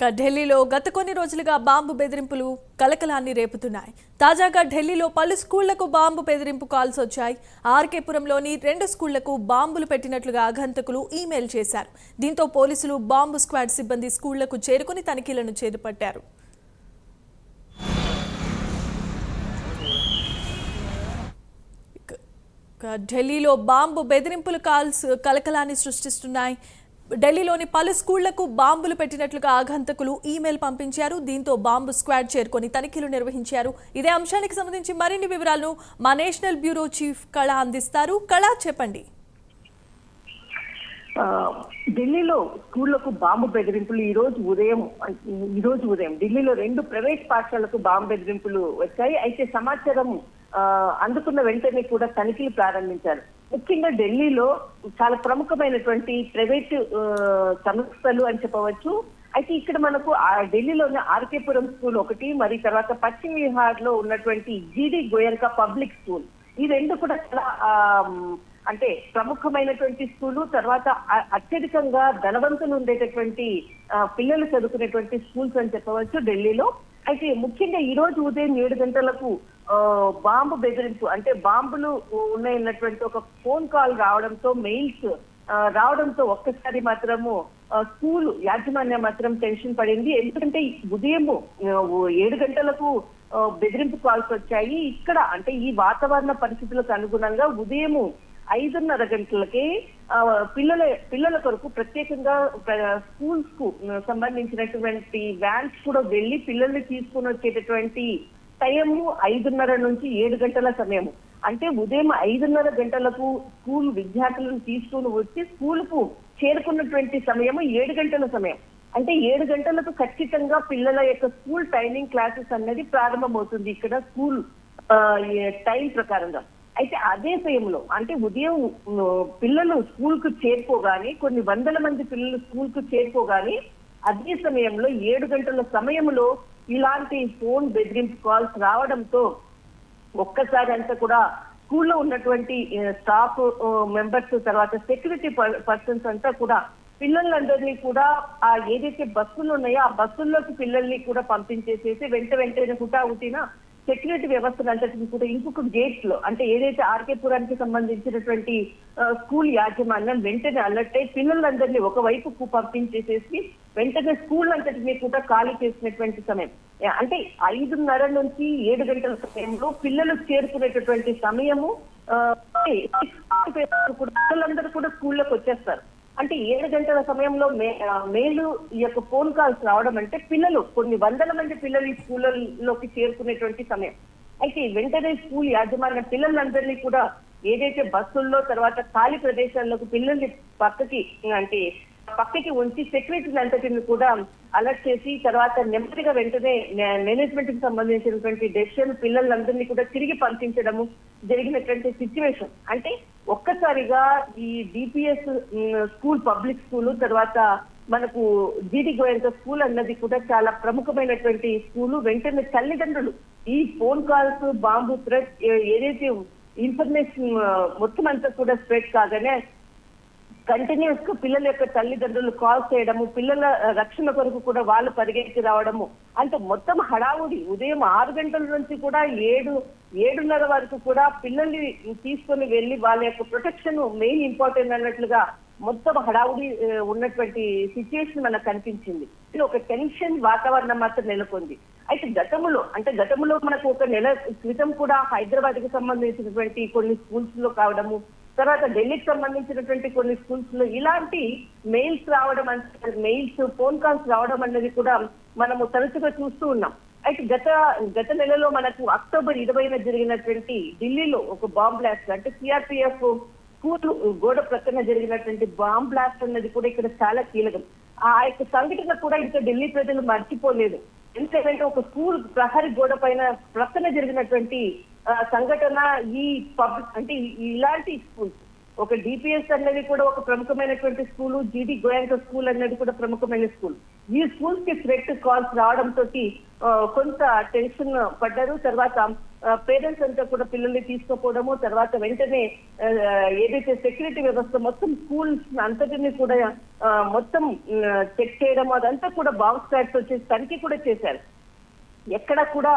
ఇక ఢిల్లీలో గత కొన్ని రోజులుగా బాంబు బెదిరింపులు కలకలాన్ని రేపుతున్నాయి. తాజాగా ఢిల్లీలో పలు స్కూళ్ళకు బాంబు బెదిరింపు కాల్స్ వచ్చాయి. ఆర్కేపురంలోని రెండు స్కూళ్ళకు బాంబులు పెట్టినట్లుగా ఆగంతకులు ఈమెయిల్ చేశారు. దీంతో పోలీసులు బాంబు స్క్వాడ్ సిబ్బంది స్కూళ్ళకు చేరుకుని తనిఖీలను చేపట్టారు. ఢిల్లీలో బాంబు బెదిరింపులు కాల్స్ కలకలాన్ని సృష్టిస్తున్నాయి. ఢిల్లీలోని పలు స్కూళ్ళకు బాంబులు పెట్టినట్లుగా ఆగంతకులు ఈమెయిల్ పంపించారు. దీంతో బాంబు స్క్వాడ్ చేరుకొని తనిఖీలు నిర్వహించారు. ఇదే అంశానికి సంబంధించి మరిన్ని వివరాలను మా నేషనల్ బ్యూరో చీఫ్ కళ అందిస్తారు. కళ చెప్పండి. ఢిల్లీలో స్కూళ్ళకు బాంబు బెదిరింపులు ఈ రోజు ఉదయం ఈ రోజు ఉదయం ఢిల్లీలో రెండు ప్రైవేట్ పాఠశాలకు బాంబు బెదిరింపులు వచ్చాయి. అయితే సమాచారం అందుకున్న వెంటనే కూడా తనిఖీలు ప్రారంభించారు. ముఖ్యంగా ఢిల్లీలో చాలా ప్రముఖమైనటువంటి ప్రైవేట్ సంస్థలు అని చెప్పవచ్చు. అయితే ఇక్కడ మనకు ఆ ఢిల్లీలోని ఆర్కేపురం స్కూల్ ఒకటి మరి తర్వాత పశ్చిమ విహార్లో ఉన్నటువంటి జీడి గోయల్కా పబ్లిక్ స్కూల్. ఈ రెండు కూడా చాలా ఆ, అంటే ప్రముఖమైనటువంటి స్కూలు. తర్వాత అత్యధికంగా ధనవంతులు ఉండేటటువంటి పిల్లలు చదువుకునేటువంటి స్కూల్స్ అని చెప్పవచ్చు ఢిల్లీలో. అయితే ముఖ్యంగా ఈ రోజు ఉదయం ఏడు గంటలకు బాంబు బెదిరింపు అంటే బాంబులు ఉన్నాయన్నటువంటి ఒక ఫోన్ కాల్ రావడంతో మెయిల్స్ రావడంతో ఒక్కసారి మాత్రము స్కూల్ యాజమాన్యం మాత్రం టెన్షన్ పడింది. ఎందుకంటే ఉదయము ఏడు గంటలకు బెదిరింపు కాల్స్ వచ్చాయి. ఇక్కడ అంటే ఈ వాతావరణ పరిస్థితులకు అనుగుణంగా ఉదయము ఐదున్నర గంటలకే పిల్లల పిల్లల కొరకు ప్రత్యేకంగా స్కూల్స్కు సంబంధించినటువంటి వ్యాన్స్ కూడా వెళ్ళి పిల్లల్ని తీసుకుని వచ్చేటటువంటి టైము ఐదున్నర నుంచి ఏడు గంటల సమయము. అంటే ఉదయం ఐదున్నర గంటలకు స్కూల్ విద్యార్థులను తీసుకుని వచ్చి స్కూల్కు చేరుకున్నటువంటి సమయము ఏడు గంటల సమయం. అంటే ఏడు గంటలకు ఖచ్చితంగా పిల్లల యొక్క స్కూల్ టైమింగ్ క్లాసెస్ అన్నది ప్రారంభమవుతుంది ఇక్కడ స్కూల్ ఆ, టైం ప్రకారంగా. అయితే అదే సమయంలో అంటే ఉదయం పిల్లలు స్కూల్కు చేరుకోగానే కొన్ని వందల మంది పిల్లలు స్కూల్కు చేరుకోగానే అదే సమయంలో ఏడు గంటల సమయంలో ఇలాంటి ఫోన్ బెదిరింపు కాల్స్ రావడంతో ఒక్కసారి అంతా కూడా స్కూల్లో ఉన్నటువంటి స్టాఫ్ మెంబర్స్ తర్వాత సెక్యూరిటీ పర్సన్స్ అంతా కూడా పిల్లలందరినీ కూడా ఆ ఏదైతే బస్సులు ఉన్నాయో ఆ బస్సుల్లోకి పిల్లల్ని కూడా పంపించేసేసి వెంట వెంటనే హుటా హుటిన సెక్యూరిటీ వ్యవస్థను అంతటిని కూడా ఇంకొక గేట్లో అంటే ఏదైతే ఆర్కేపురానికి సంబంధించినటువంటి స్కూల్ యాజమాన్యం వెంటనే అలర్ట్ అయి పిల్లలందరినీ ఒకవైపుకు పంపించేసేసి వెంటనే స్కూల్ అంతటిని కూడా ఖాళీ చేసినటువంటి సమయం. అంటే ఐదున్నర నుంచి ఏడు గంటల సమయంలో పిల్లలు చేరుకునేటటువంటి సమయము కూడా పిల్లలందరూ కూడా స్కూల్లోకి వచ్చేస్తారు. అంటే ఏడు గంటల సమయంలో మే మేలు ఈ యొక్క ఫోన్ కాల్స్ రావడం అంటే పిల్లలు కొన్ని వందల మంది పిల్లలు ఈ స్కూళ్ళలోకి చేరుకునేటువంటి సమయం. అయితే వెంటనే స్కూల్ యాజమాన్యం పిల్లలందరినీ కూడా ఏదైతే బస్సుల్లో తర్వాత ఖాళీ ప్రదేశాల్లోకి పిల్లల్ని పక్కకి అంటే పక్కకి ఉంచి సెక్యూరిటీ అంతటిని కూడా అలర్ట్ చేసి తర్వాత నెమ్మదిగా వెంటనే మేనేజ్మెంట్కి సంబంధించినటువంటి డెసిషన్ పిల్లలందరినీ కూడా తిరిగి పంపించడము జరిగినటువంటి సిచ్యువేషన్ అంటే ఒక్కసారిగా ఈ డిపిఎస్ స్కూల్ పబ్లిక్ స్కూల్ తర్వాత మనకు జీడి గోయంత స్కూల్ అన్నది కూడా చాలా ప్రముఖమైనటువంటి స్కూల్ వెంటనే తల్లిదండ్రులు ఈ ఫోన్ కాల్స్ బాంబు థ్రెట్ ఏదైతే ఇన్ఫర్మేషన్ మొత్తం అంతా కూడా స్ప్రెడ్ కాగానే కంటిన్యూస్గా పిల్లల యొక్క తల్లిదండ్రులు కాల్ చేయడము పిల్లల రక్షణ కొరకు కూడా వాళ్ళు పరిగెత్తి రావడము. అంటే మొత్తం హడావుడి. ఉదయం ఆరు గంటల నుంచి కూడా ఏడు ఏడున్నర వరకు కూడా పిల్లల్ని తీసుకొని వెళ్ళి వాళ్ళ యొక్క ప్రొటెక్షన్ మెయిన్ ఇంపార్టెంట్ అన్నట్లుగా మొత్తం హడావుడి ఉన్నటువంటి సిచ్యుయేషన్ మనకు కనిపించింది. ఇది ఒక టెన్షన్ వాతావరణం మాత్రం నెలకొంది. అయితే గతంలో అంటే గతంలో మనకు ఒక నెల క్రితం కూడా హైదరాబాద్కి సంబంధించినటువంటి కొన్ని స్కూల్స్లో కావడము తర్వాత ఢిల్లీకి సంబంధించినటువంటి కొన్ని స్కూల్స్లో ఇలాంటి మెయిల్స్ రావడం అంటే మెయిల్స్ ఫోన్ కాల్స్ రావడం అనేది కూడా మనము తరచుగా చూస్తూ ఉన్నాం. అయితే గత గత నెలలో మనకు అక్టోబర్ ఇరవైన జరిగినటువంటి ఢిల్లీలో ఒక బాంబ్ బ్లాస్ట్ అంటే సిఆర్పిఎఫ్ స్కూల్ గోడ ప్రక్కన జరిగినటువంటి బాంబ్ బ్లాస్ట్ అన్నది కూడా ఇక్కడ చాలా కీలకం. ఆ యొక్క సంఘటన కూడా ఇంకా ఢిల్లీ ప్రజలు మర్చిపోలేదు. ఎందుకంటే ఒక స్కూల్ ప్రహరీ గోడ పైన ప్రక్కన జరిగినటువంటి సంఘటన ఈ పబ్లిక్ అంటే ఇలాంటి స్కూల్స్ ఒక డిపిఎస్ అన్నది కూడా ఒక ప్రముఖమైనటువంటి స్కూల్ జీడి గోయాంక స్కూల్ అన్నది కూడా ప్రముఖమైన స్కూల్. ఈ స్కూల్స్కి థ్రెట్ కాల్స్ రావడంతో కొంత టెన్షన్ పడ్డారు. తర్వాత పేరెంట్స్ అంతా కూడా పిల్లల్ని తీసుకోపోవడము తర్వాత వెంటనే ఏదైతే సెక్యూరిటీ వ్యవస్థ మొత్తం స్కూల్స్ అంతటిని కూడా మొత్తం చెక్ చేయడం అదంతా కూడా బాక్స్ స్క్వాడ్స్ వచ్చేసి తనిఖీ కూడా చేశారు. ఎక్కడ కూడా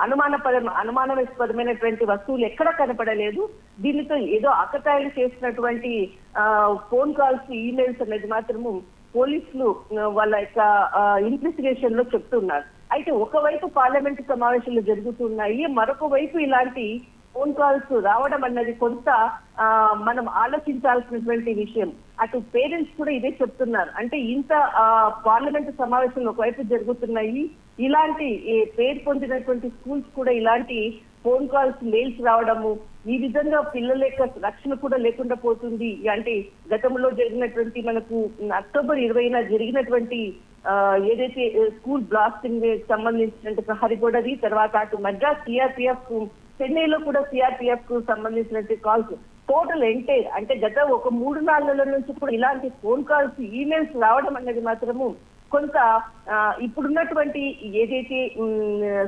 అనుమానపద అనుమానాస్పదమైనటువంటి వస్తువులు ఎక్కడ కనపడలేదు. దీనితో ఏదో అకతాయిలు చేసినటువంటి ఆ, ఫోన్ కాల్స్ ఈమెయిల్స్ అనేది మాత్రము పోలీసులు వాళ్ళ యొక్క ఇన్వెస్టిగేషన్లో చెప్తున్నారు. అయితే ఒకవైపు పార్లమెంటు సమావేశాలు జరుగుతున్నాయి మరొక వైపు ఇలాంటి ఫోన్ కాల్స్ రావడం అన్నది కొంత ఆ, మనం ఆలోచించాల్సినటువంటి విషయం. అటు పేరెంట్స్ కూడా ఇదే చెప్తున్నారు. అంటే ఇంత ఆ, పార్లమెంటు సమావేశాలు ఒకవైపు జరుగుతున్నాయి ఇలాంటి పేరు పొందినటువంటి స్కూల్స్ కూడా ఇలాంటి ఫోన్ కాల్స్ మెయిల్స్ రావడము ఈ విధంగా పిల్లల యొక్క రక్షణ కూడా లేకుండా పోతుంది. అంటే గతంలో జరిగినటువంటి మనకు అక్టోబర్ ఇరవైన జరిగినటువంటి ఏదైతే స్కూల్ బ్లాస్టింగ్ సంబంధించినటువంటి ప్రహరిగొడది తర్వాత అటు మద్రాస్ సిఆర్పిఎఫ్ చెన్నైలో కూడా సిఆర్పిఎఫ్కు సంబంధించినటువంటి కాల్స్ టోటల్ ఎంటైర్ అంటే గత ఒక మూడు నాలుగు నెలల నుంచి కూడా ఇలాంటి ఫోన్ కాల్స్ ఈమెయిల్స్ రావడం అనేది మాత్రము కొంత ఆ, ఇప్పుడున్నటువంటి ఏదైతే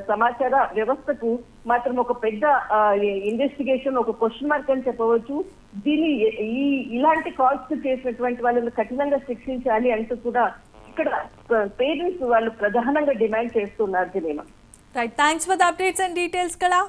సమాచార వ్యవస్థకు మాత్రం ఒక పెద్ద ఇన్వెస్టిగేషన్ ఒక క్వశ్చన్ మార్క్ అని చెప్పవచ్చు దీన్ని ఈ ఇలాంటి కాల్స్ చేసినటువంటి వాళ్ళని కఠినంగా శిక్షించాలి అంటూ కూడా ఇక్కడ పేరెంట్స్ వాళ్ళు ప్రధానంగా డిమాండ్ చేస్తున్నారు జనేమా. Right thanks for the updates and details కదా